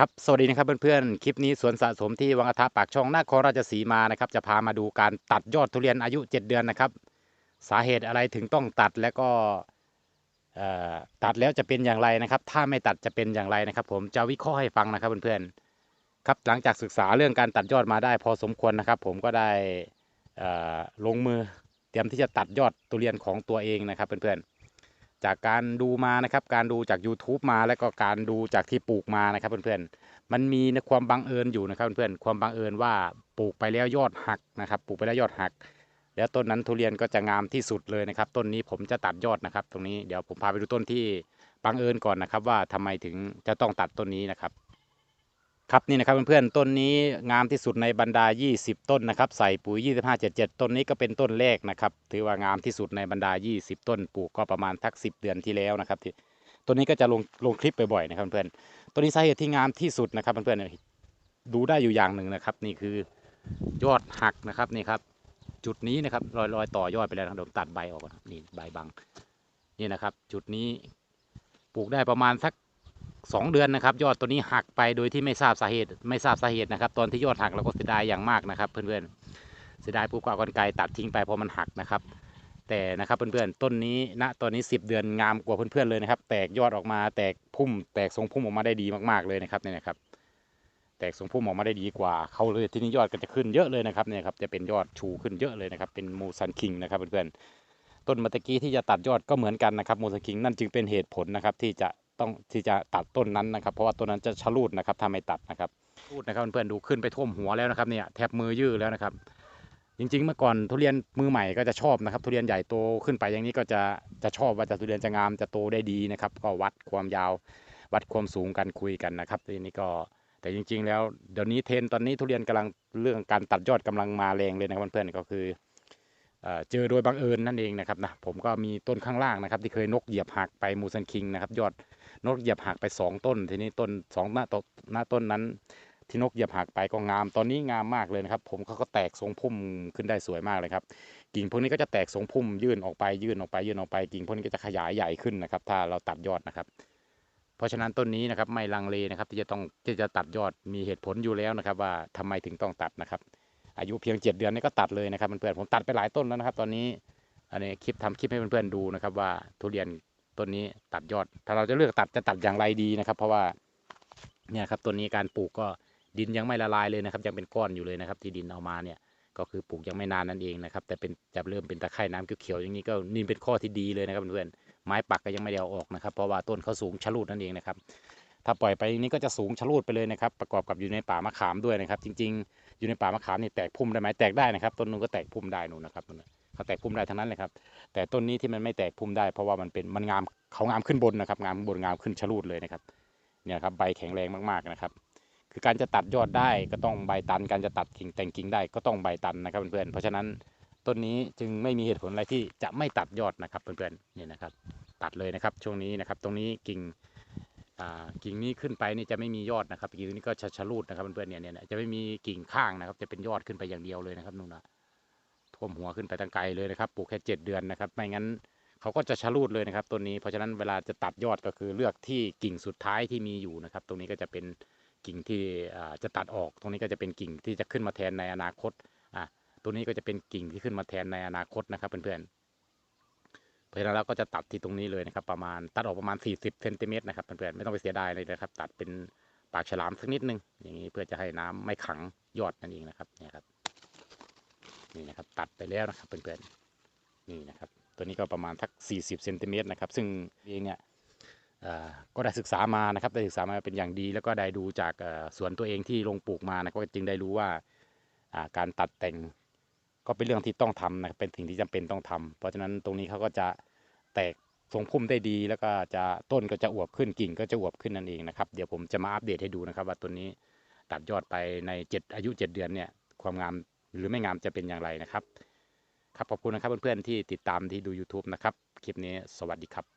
ครับ สวัสดีนะครับเพื่อนๆ คลิปนี้สวนสะสมที่วังกะทะปากช่องนครราชสีมานะครับ จะพามาดูการตัดยอดทุเรียนอายุ 7 เดือนนะครับ สาเหตุอะไรถึงต้องตัดแล้วก็ตัดแล้วจะเป็นอย่างไรนะครับ ถ้าไม่ตัดจะเป็นอย่างไรนะครับ ผมจะวิเคราะห์ให้ฟังนะครับเพื่อนๆ ครับหลังจากศึกษาเรื่องการตัดยอดมาได้พอสมควรนะครับ ผมก็ได้ลงมือเตรียมที่จะตัดยอดทุเรียนของตัวเองนะครับเพื่อนๆ จากการดูมานะครับ การดูจาก YouTube มาแล้วก็การดูจากที่ปลูกมานะครับ เพื่อนๆ มันมีในความบังเอิญอยู่นะครับเพื่อนๆ ความบังเอิญว่าปลูกไปแล้วยอดหักนะครับ ปลูกไปแล้วยอดหัก แล้วต้นนั้นทุเรียนก็จะงามที่สุดเลยนะครับ ต้นนี้ผมจะตัดยอดนะครับ ตรงนี้เดี๋ยวผมพาไปดูต้นที่บังเอิญก่อนนะครับ ว่าทำไมถึงจะต้องตัดต้นนี้นะครับ ครับนี่นะครับเพื่อนๆต้นนี้งามที่สุดในบรรดา 20 ต้นนะครับ ใส่ปุ๋ย 25 77 ต้นนี้ก็เป็นต้นแรกนะครับ ถือว่างามที่สุดในบรรดา 20 ต้นปลูกก็ประมาณทัก 10 เดือนที่แล้วนะครับที่ต้นนี้ก็จะลงลงคลิปบ่อยๆนะครับเพื่อนๆต้นนี้สาเหตุที่งามที่สุดนะครับเพื่อนๆดูได้อยู่อย่างหนึ่งนะครับ นี่คือยอดหักนะครับนี่ครับ จุดนี้นะครับรอยรอยต่อยอดไปแล้วนะครับเดี๋ยวผมตัดใบออกนนี่ใบบังนี่นะครับ จุดนี้ปลูกได้ประมาณสัก สองเดือนนะครับ ยอดตัวนี้หักไปโดยที่ไม่ทราบสาเหตุ ไม่ทราบสาเหตุนะครับ ตอนที่ยอดหักเราก็เสียดายอย่างมากนะครับ เพื่อนๆเสียดายปุ๊บก็เอากรรไกรตัดทิ้งไปเพราะมันหักนะครับ แต่นะครับเพื่อนๆต้นนี้ณตอนนี้ 10 เดือนงามกว่าเพื่อนๆเลยนะครับ แตกยอดออกมาแตกพุ่ม แตกทรงพุ่มออกมาได้ดีมากๆเลยนะครับเนี่ยนะครับ แตกทรงพุ่มออกมาได้ดีกว่าเขาเลยที่นี้ยอดก็จะขึ้นเยอะเลยนะครับเนี่ยครับจะเป็นยอดชูขึ้นเยอะเลยนะครับ เป็นมูซันคิงนะครับเพื่อนๆต้นมื่อตะกี้ที่จะตัดยอดก็เหมือนกันนะครับมูซันคิงนั่นจึงเป็นเหตุผลนะครับที่จะ ต้องที่จะตัดต้นนั้นนะครับ เพราะว่าต้นนั้นจะชะลูดนะครับถ้าไม่ตัดนะครับรูดนะครับเพื่อนๆดูขึ้นไปท่วมหัวแล้วนะครับเนี่ยแทบมือยื้อแล้วนะครับ จริง ๆ เมื่อก่อนทุเรียนมือใหม่ก็จะชอบนะครับ ทุเรียนใหญ่โตขึ้นไปอย่างนี้ก็จะจะชอบว่าจะทุเรียนจะงามจะโตได้ดีนะครับ ก็วัดความยาววัดความสูงกันคุยกันนะครับทีนี้ก็แต่จริง ๆ แล้วเดี๋ยวนี้เทรนตอนนี้ทุเรียนกำลังเรื่องการตัดยอดกำลังมาแรงเลยนะครับเพื่อนๆก็คือเจอโดยบังเอิญนั่นเองนะครับนะผมก็มีต้นข้างล่างนะครับ ที่เคยนกเหยียบหักไปมูซันคิงนะครับ ยอด นกเหยียบหักไปสองต้น ทีนี้ต้นสองหน้าต้นหน้าต้นนั้น ที่นกเหยียบหักไปก็งาม ตอนนี้งามมากเลยนะครับ ผมเขาก็แตกทรงพุ่มขึ้นได้สวยมากเลยครับ กิ่งพวกนี้ก็จะแตกทรงพุ่มยื่นออกไปยื่นออกไปยื่นออกไปกิ่งพวกนี้ก็จะขยายใหญ่ขึ้นนะครับ ถ้าเราตัดยอดนะครับเพราะฉะนั้นต้นนี้นะครับไม่ลังเลนะครับ ที่จะต้องที่จะตัดยอดมีเหตุผลอยู่แล้วนะครับ ว่าทำไมถึงต้องตัดนะครับ อายุเพียง 7 เดือนนี่ก็ตัดเลยนะครับเพื่อนๆผมตัดไปหลายต้นแล้วนะครับ ตอนนี้อันนี้คลิปทำคลิปให้เพื่อนๆดูนะครับ ว่าทุเรียน ต้นนี้ตัดยอด ถ้าเราจะเลือกตัดจะตัดอย่างไรดีนะครับ เพราะว่าเนี่ยครับต้นนี้การปลูกก็ดินยังไม่ละลายเลยนะครับ ยังเป็นก้อนอยู่เลยนะครับ ที่ดินเอามาเนี่ยก็คือปลูกยังไม่นานนั่นเองนะครับ แต่เป็นจะเริ่มเป็นตะไคร่น้ำเขียวๆอย่างนี้ก็นี่เป็นข้อที่ดีเลยนะครับเพื่อนไม้ปักก็ยังไม่ได้เอาออกนะครับ เพราะว่าต้นเขาสูงชะลูดนั่นเองนะครับถ้าปล่อยไปอย่างนี้ก็จะสูงชะลูดไปเลยนะครับ ประกอบกับอยู่ในป่ามะขามด้วยนะครับ จริง ๆ อยู่ในป่ามะขามนี่แตกพุ่มได้ไหมแตกได้นะครับ ต้นนู้นก็แตกพุ่มได้นู่นนะครับนู่นน เขาแตกพุ่มได้ทั้งนั้นเลยครับ แต่ต้นนี้ที่มันไม่แตกพุ่มได้ เพราะว่ามันเป็นมันงามเขางามขึ้นบนนะครับ งามบนงามขึ้นชะลูดเลยนะครับ เนี่ยครับใบแข็งแรงมากๆนะครับ คือการจะตัดยอดได้ก็ต้องใบตัน การจะตัดกิ่งแต่งกิ่งได้ก็ต้องใบตันนะครับเพื่อนๆ เพราะฉะนั้นต้นนี้จึงไม่มีเหตุผลอะไรที่จะไม่ตัดยอดนะครับเพื่อนๆ เนี่ยนะครับ ตัดเลยนะครับช่วงนี้นะครับ ตรงนี้กิ่งอ่ากิ่งนี้ขึ้นไปนี่จะไม่มียอดนะครับกิ่งนี้ก็ชะชะลูดนะครับเพื่อนๆเนี่ยเนี่ยจะไม่มีกิ่งข้างนะครับ จะเป็นยอดขึ้นไปอย่างเดียวเลยนะครับนู่นนะ ท่วมหัวขึ้นไปตั้งไกลเลยนะครับปลูกแค่เจ็ดเดือนนะครับ ไม่งั้นเขาก็จะชะลูดเลยนะครับต้นนี้เพราะฉะนั้นเวลาจะตัดยอดก็คือเลือกที่กิ่งสุดท้ายที่มีอยู่นะครับ ตรงนี้ก็จะเป็นกิ่งที่จะตัดออก ตรงนี้ก็จะเป็นกิ่งที่จะขึ้นมาแทนในอนาคตอะตัวนี้ก็จะเป็นกิ่งที่ขึ้นมาแทนในอนาคตนะครับเพื่อนๆเพราะฉะนั้นเราก็จะตัดที่ตรงนี้เลยนะครับ ประมาณตัดออกประมาณ 40เซนติเมตรนะครับเพื่อนๆไม่ต้องไปเสียดายเลยนะครับ ตัดเป็นปากฉลามสักนิดนึงอย่างนี้เพื่อจะให้น้ำไม่ขังยอดนั่นเองนะครับเนี่ยครับ นี่นะครับตัดไปแล้วนะครับเพื่อนๆนี่นะครับตัวนี้ก็ประมาณสัก 40เซนติเมตรนะครับซึ่งเองเนี่ยก็ได้ศึกษามานะครับได้ศึกษามาเป็นอย่างดี แล้วก็ได้ดูจากสวนตัวเองที่ลงปลูกมานะก็จึงได้รู้ว่าการตัดแต่งก็เป็นเรื่องที่ต้องทำนะครับเป็นสิ่งที่จำเป็นต้องทำเพราะฉะนั้นตรงนี้เขาก็จะแตกทรงพุ่มได้ดี แล้วก็จะต้นก็จะอวบขึ้นกิ่งก็จะอวบขึ้นนั่นเองนะครับเดี๋ยวผมจะมาอัปเดตให้ดูนะครับว่าต้นนี้ตัดยอดไปใน 7 อายุ 7 เดือนเนี่ยความงาม หรือไม่งามจะเป็นอย่างไรนะครับ ครับขอบคุณนะครับเพื่อนๆที่ติดตามที่ดู YouTube นะครับ คลิปนี้สวัสดีครับ